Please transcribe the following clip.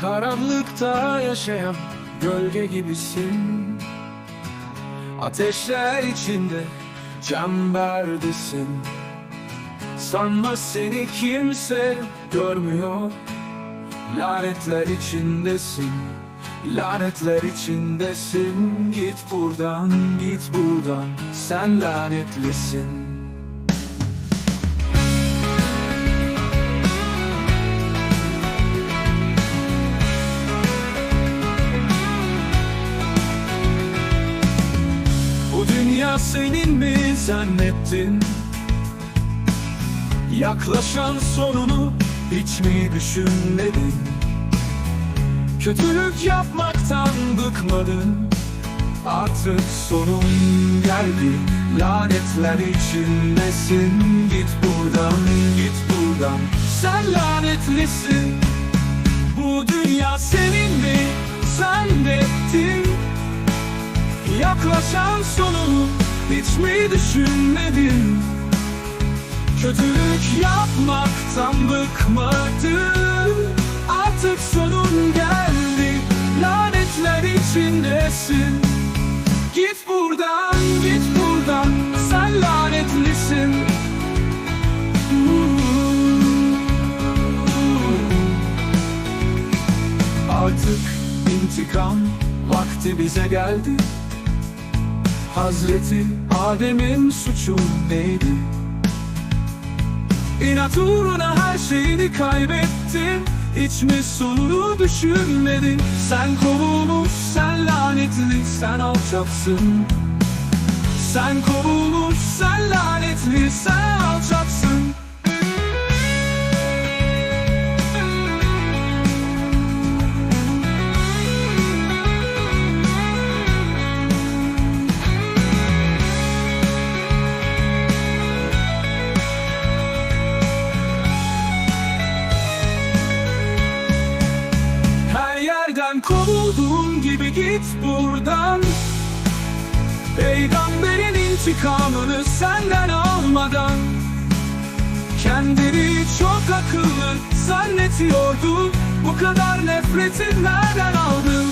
Karanlıkta yaşayan gölge gibisin. Ateşler içinde çemberdesin Sanma seni kimse görmüyor. Lanetler içindesin Lanetler içindesin. Git buradan, git buradan. Sen lanetlisin senin mi zannettin? Yaklaşan sonunu hiç mi düşünmedin? Kötülük yapmaktan bıkmadın Artık sonun geldi Lanetler içindesin Git buradan, git buradan Sen lanetlisin Bu dünya senin mi zannettin? Yaklaşan sonunu hiç mi düşünmedin? Kötülük yapmaktan bıkmadın. Artık sonun geldi Lanetler içindesin. Git buradan, git buradan Sen lanetlisin. Artık intikam vakti bize geldi Hazreti Adem'in suçu neydi? İnat uğruna her şeyini kaybettin. Hiç mi sonunu düşünmedin? Sen kovulmuş, sen lanetli, sen alçaksın. Sen kovulmuş, sen lanetli, sen git buradan. Peygamberin intikamını senden almadan. Kendini çok akıllı zannetiyordu Bu kadar nefreti nereden aldın?